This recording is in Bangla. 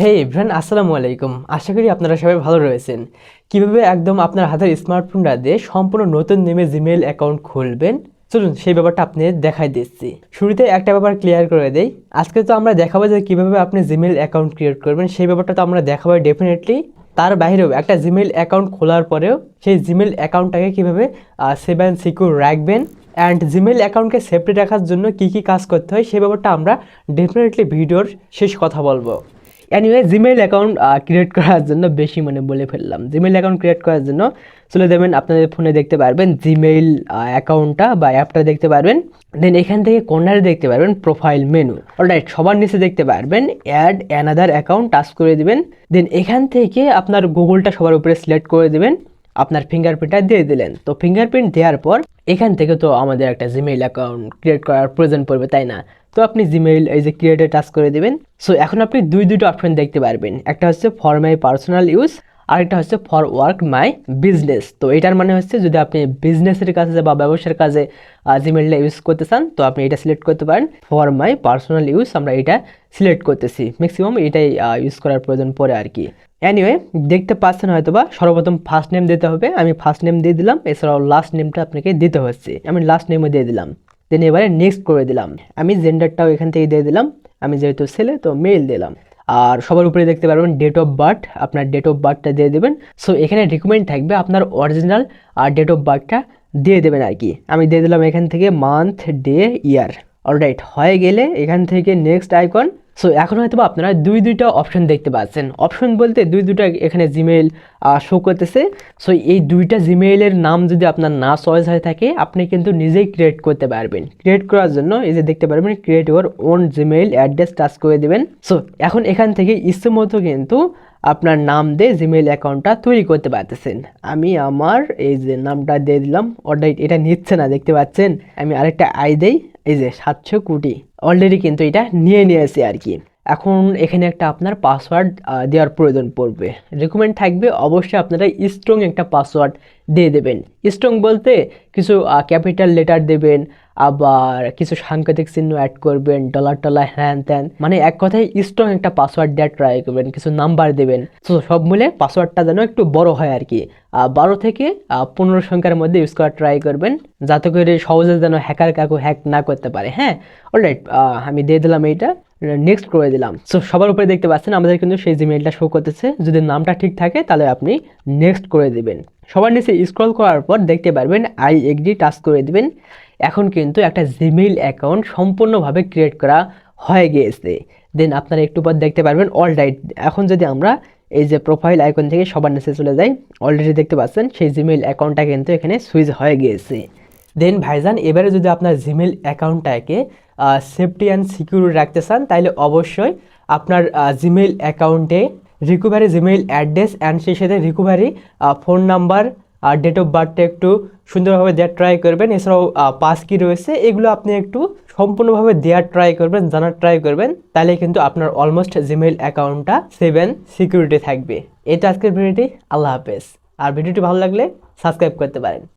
হে ইভরান আসসালামু আলাইকুম। আশা করি আপনারা সবাই ভালো রয়েছেন। কীভাবে একদম আপনার হাতের স্মার্টফোনটা দিয়ে সম্পূর্ণ নতুন নেমে জিমেইল অ্যাকাউন্ট খুলবেন? চলুন, সেই ব্যাপারটা আপনি দেখাই দিচ্ছি। শুরুতে একটা ব্যাপার ক্লিয়ার করে দেই। আজকে তো আমরা দেখাবো যে কীভাবে আপনি জিমেইল অ্যাকাউন্ট ক্রিয়েট করবেন। সেই ব্যাপারটা তো আমরা দেখাবো ডেফিনেটলি তার বাইরেও একটা জিমেল অ্যাকাউন্ট খোলার পরেও সেই জিমেল অ্যাকাউন্টটাকে কীভাবে সেভ অ্যান্ড সিকিউর রাখবেন? অ্যান্ড জিমেল অ্যাকাউন্টকে সেফটি রাখার জন্য কী কী কাজ করতে হয়? সেই ব্যাপারটা আমরা ডেফিনেটলি ভিডিওর শেষ কথা বলব। অ্যানিওয়ে জিমেইল অ্যাকাউন্ট ক্রিয়েট করার জন্য বেশি মানে বলে ফেললাম। জিমেইল অ্যাকাউন্ট ক্রিয়েট করার জন্য চলে দেবেন আপনাদের ফোনে দেখতে পারবেন জিমেইল অ্যাকাউন্টটা বা অ্যাপটা দেখতে পারবেন। দেন এখান থেকে কর্নারে দেখতে পারবেন প্রোফাইল মেনু অলরাইট সবার নিচে দেখতে পারবেন অ্যাড অ্যানাদার অ্যাকাউন্ট টাচ করে দিবেন। দেন এখান থেকে আপনার গুগলটা সবার উপরে সিলেক্ট করে দিবেন। আপনার ফিঙ্গারপ্রিন্টটা দিয়ে দিলেন। তো ফিঙ্গারপ্রিন্ট দেওয়ার পর এখান থেকে তো আমাদের একটা জিমেইল অ্যাকাউন্ট ক্রিয়েট করার প্রয়োজন পড়বে, তাই না? তো আপনি জিমেইল এই যে ক্রিয়েটে টাচ করে দিবেন। সো এখন আপনি দুই দুটো অপশন দেখতে পারবেন। একটা হচ্ছে ফর মাই পার্সোনাল ইউজ আরেকটা হচ্ছে ফর ওয়ার্ক মাই বিজনেস তো এটার মানে হচ্ছে যদি আপনি বিজনেসের কাজে বা ব্যবসার কাজে জিমেইলটা ইউজ করতে চান, তো আপনি এটা সিলেক্ট করতে পারেন। ফর মাই পার্সোনাল ইউজ আমরা এটা সিলেক্ট করতেছি। ম্যাক্সিমাম এটাই ইউজ করার প্রয়োজন পড়ে আর কি। অ্যানিওয়ে দেখতে পাচ্ছেন হয়তো বা সর্বপ্রথম ফার্স্ট নেম দিতে হবে। আমি ফার্স্ট নেম দিয়ে দিলাম, এছাড়াও লাস্ট নেমটা আপনাকে দিতে হচ্ছে। আমি লাস্ট নেমও দিয়ে দিলাম। দেন এবারে নেক্সট করে দিলাম। আমি জেন্ডারটাও এখান থেকে দিয়ে দিলাম। আমি যেহেতু ছেলে, তো মেল দিলাম। আর সবার উপরে দেখতে পারবেন ডেট অফ বার্থ আপনার ডেট অফ বার্থটা দিয়ে দেবেন। সো এখানে রিকমেন্ড থাকবে আপনার অরিজিনাল আর ডেট অফ বার্থটা দিয়ে দেবেন আর কি। আমি দিয়ে দিলাম এখান থেকে মান্থ ডে ইয়ার অলরাইট হয়ে গেলে এখান থেকে নেক্সট আইকন সো এখন হয়তো আপনারা দুই দুইটা অপশন দেখতে পাচ্ছেন। অপশন বলতে দুই দুইটা এখানে জিমেইল শো করতেছে। সো এই দুইটা জিমেইলের নাম যদি আপনার না চয়েস হয়ে থাকে, আপনি কিন্তু নিজেই ক্রিয়েট করতে পারবেন। ক্রিয়েট করার জন্য এই যে দেখতে পারবেন create your own Gmail address touch করে দেবেন। সো এখন এখান থেকে ইচ্ছে মতো কিন্তু আপনার নাম দিয়ে জিমেইল অ্যাকাউন্টটা তৈরি করতে পারতেছেন। আমি আমার এই যে নামটা দিয়ে দিলাম অর্ডার এটা নিচ্ছে না, দেখতে পাচ্ছেন? আমি আরেকটা আই দেই, এই যে সাতশো কোটি। অলরেডি কিন্তু এটা নিয়ে নিয়েছে আর কি। এখন এখানে একটা আপনার পাসওয়ার্ড দেওয়ার প্রয়োজন পড়বে। রেকমেন্ড থাকবে, অবশ্যই আপনারা স্ট্রং একটা পাসওয়ার্ড দিয়ে দেবেন। স্ট্রং বলতে কিছু ক্যাপিটাল লেটার দেবেন, আবার কিছু সাংকেতিক চিহ্ন অ্যাড করবেন ডলার টলার হ্যান ত্যান মানে এক কথায় স্ট্রং একটা পাসওয়ার্ড দেওয়ার ট্রাই করবেন, কিছু নাম্বার দেবেন। তো সব মিলে পাসওয়ার্ডটা যেন একটু বড় হয় আর কি। বারো থেকে পনেরো সংখ্যার মধ্যে ইউজ করার ট্রাই করবেন, যাতে করে সহজে যেন হ্যাকার কাকু হ্যাক না করতে পারে। হ্যাঁ? অলরাইট আমি দিয়ে দিলাম এইটা। নেক্সট করে দিলাম। সো সবার উপরে দেখতে পাচ্ছেন, আমাদের কিন্তু সেই জিমেইলটা শো করতেছে। যদি নামটা ঠিক থাকে, তাহলে আপনি নেক্সট করে দিবেন। সবার নিচে স্ক্রল করার পর দেখতে পারবেন আই এগ্রি টাচ করে দিবেন। এখন কিন্তু একটা জিমেইল অ্যাকাউন্ট সম্পূর্ণভাবে ক্রিয়েট করা হয়ে গিয়েছে। দেন আপনারা একটু পর দেখতে পারবেন অল রাইট এখন যদি আমরা এই যে প্রোফাইল আইকন থেকে সবার নিচে চলে যাই অলরেডি দেখতে পাচ্ছেন, সেই জিমেইল অ্যাকাউন্টটা কিন্তু এখানে সুইচ হয়ে গিয়েছে। দেন ভাইজান, এবারে যদি আপনার জিমেইল অ্যাকাউন্টটাকে সেফটি অ্যান্ড সিকিউর রাখতে চান তাহলে অবশ্যই আপনার জিমেইল অ্যাকাউন্টে রিকভারি জিমেইল অ্যাড্রেস অ্যান্ড সেই সাথে রিকভারি ফোন নাম্বার আর ডেট অফ বার্থটা একটু সুন্দরভাবে দেওয়ার ট্রাই করবেন। এছাড়াও পাস কি রয়েছে, এগুলো আপনি একটু সম্পূর্ণভাবে দেওয়ার ট্রাই করবেন, জানার ট্রাই করবেন তাহলে কিন্তু আপনার অলমোস্ট জিমেইল অ্যাকাউন্টটা সেভেন সিকিউরিটি থাকবে। এটা আজকের ভিডিওটি আল্লাহ হাফেজ। আর ভিডিওটি ভালো লাগলে সাবস্ক্রাইব করতে পারেন।